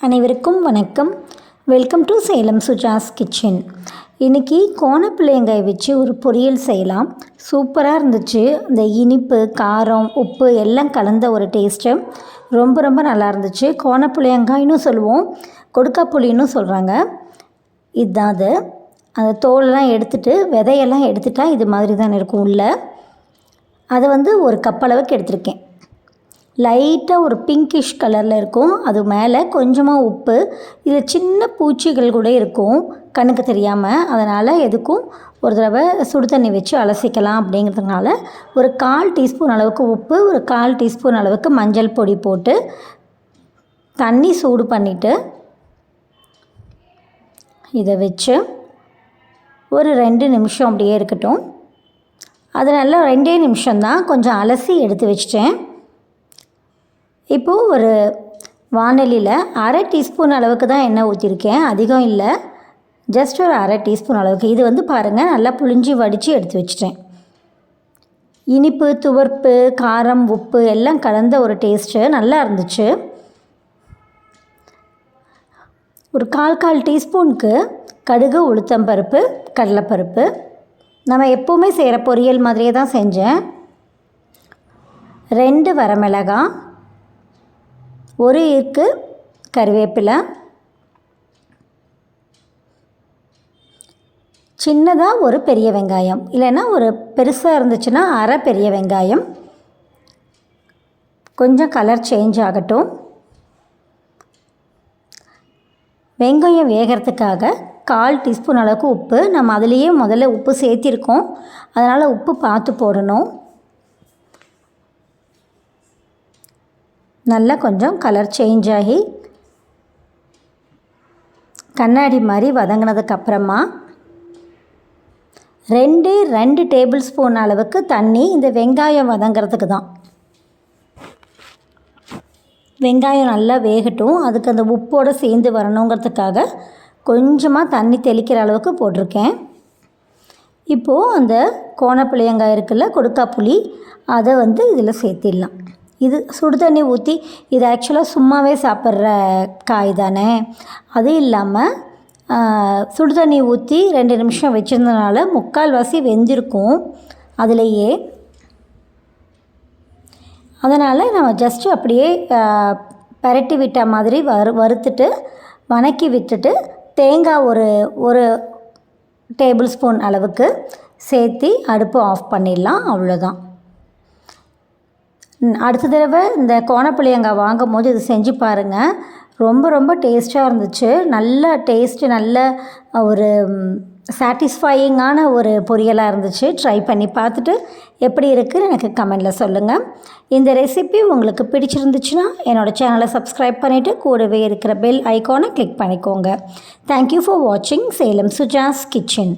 அனைவருக்கும் வணக்கம். Welcome to Salem Suja's kitchen இன்றைக்கி கோணப்பிள்ளைங்காய் வச்சு ஒரு பொரியல் செய்யலாம். சூப்பராக இருந்துச்சு. இந்த இனிப்பு காரம் உப்பு எல்லாம் கலந்த ஒரு டேஸ்ட்டு ரொம்ப ரொம்ப நல்லா இருந்துச்சு. கோணப்புளியங்காய்னு சொல்லுவோம். கொடுக்காப்புளின்னு சொல்கிறாங்க இதுதான் அது. அந்த தோலெல்லாம் எடுத்துட்டு விதையெல்லாம் எடுத்துட்டால் இது மாதிரி தான் இருக்கும் உள்ள. அதை வந்து ஒரு கப்பளவுக்கு எடுத்திருக்கேன். லைட்டாக ஒரு பிங்கிஷ் கலரில் இருக்கும். அது மேலே கொஞ்சமாக உப்பு இதில் சின்ன பூச்சிகள் கூட இருக்கும் கண்ணுக்கு தெரியாமல் அதனால் எதுக்கும் ஒரு தடவை சுடு தண்ணி வச்சு அலசிக்கலாம் அப்படிங்கிறதுனால ஒரு கால் டீஸ்பூன் அளவுக்கு உப்பு ஒரு கால் டீஸ்பூன் அளவுக்கு மஞ்சள் பொடி போட்டு தண்ணி சூடு பண்ணிவிட்டு இதை வச்சு ஒரு ரெண்டு நிமிஷம் அப்படியே இருக்கட்டும். அது நல்லா ரெண்டே நிமிஷம்தான். கொஞ்சம் அலசி எடுத்து வச்சிட்டேன். இப்போது ஒரு வானலியில் அரை டீஸ்பூன் அளவுக்கு தான் எண்ணெய் ஊற்றிருக்கேன் அதிகம் இல்லை. ஜஸ்ட் ஒரு அரை டீஸ்பூன் அளவுக்கு. இது வந்து பாருங்கள் நல்லா புளிஞ்சி வடித்து எடுத்து வச்சிட்டேன். இனிப்பு துவர்ப்பு காரம் உப்பு எல்லாம் கலந்த ஒரு டேஸ்ட்டு நல்லா இருந்துச்சு. ஒரு கால் கால் டீஸ்பூனுக்கு கடுகு உளுத்தம்பருப்பு கடலைப்பருப்பு. நம்ம எப்போவுமே செய்கிற பொரியல் மாதிரியே தான் செஞ்சேன். ரெண்டு வரமிளகாய் ஒரு இருக்கு கருவேப்பிலை. சின்னதாக ஒரு பெரிய வெங்காயம். இல்லைன்னா ஒரு பெருசாக இருந்துச்சுன்னா அரை பெரிய வெங்காயம். கொஞ்சம் கலர் சேஞ்ச் ஆகட்டும். வெங்காயம் வேகிறதுக்காக கால் டீஸ்பூன் அளவுக்கு உப்பு. நம்ம அதுலேயே முதல்ல உப்பு சேர்த்திருக்கோம். அதனால் உப்பு பார்த்து போடணும். நல்லா கொஞ்சம் கலர் சேஞ்ச் ஆகி கண்ணாடி மாதிரி வதங்கினதுக்கப்புறமா ரெண்டு ரெண்டு டேபிள் ஸ்பூன் அளவுக்கு தண்ணி இந்த வெங்காயம் வதங்கிறதுக்கு தான். வெங்காயம் நல்லா வேகட்டும். அதுக்கு அந்த உப்போடு சேர்ந்து வரணுங்கிறதுக்காக கொஞ்சமாக தண்ணி தெளிக்கிற அளவுக்கு போட்டிருக்கேன். இப்போது அந்த கோணப்பிள்ளையங்காய் இருக்குல்ல கொடுக்கா புளி அதை வந்து இதில் சேர்த்திடலாம். இது சுடு தண்ணி ஊற்றி இது ஆக்சுவலாக சும்மாவே சாப்பிட்ற காய் தானே? அது இல்லாமல் சுடு தண்ணி ஊற்றி ரெண்டு நிமிஷம் வச்சிருந்தனால முக்கால்வாசி வெந்திருக்கும். அதுலேயே அதனால் நம்ம ஜஸ்ட்டு அப்படியே பரட்டி விட்ட மாதிரி வறு வறுத்துட்டு வணக்கி விட்டுட்டு தேங்காய் ஒரு ஒரு டேபிள் ஸ்பூன் அளவுக்கு சேர்த்தி அடுப்பு ஆஃப் பண்ணிடலாம். அவ்வளோதான் அடுத்த தடவை இந்த கோணப்பிள்ளையங்காய் வாங்கும் போது இது செஞ்சு பாருங்கள் ரொம்ப ரொம்ப டேஸ்ட்டாக இருந்துச்சு. நல்ல டேஸ்ட்டு நல்ல ஒரு சாட்டிஸ்ஃபையிங்கான ஒரு பொரியலாக இருந்துச்சு. ட்ரை பண்ணி பார்த்துட்டு எப்படி இருக்குன்னு எனக்கு கமெண்டில் சொல்லுங்கள் இந்த ரெசிபி உங்களுக்கு பிடிச்சிருந்துச்சுன்னா என்னோடய சேனலை சப்ஸ்கிரைப் பண்ணிவிட்டு கூடவே இருக்கிற பெல் ஐக்கானை கிளிக் பண்ணிக்கோங்க. தேங்க்யூ ஃபார் வாட்சிங் சேலம் சுஜாஸ் கிச்சன்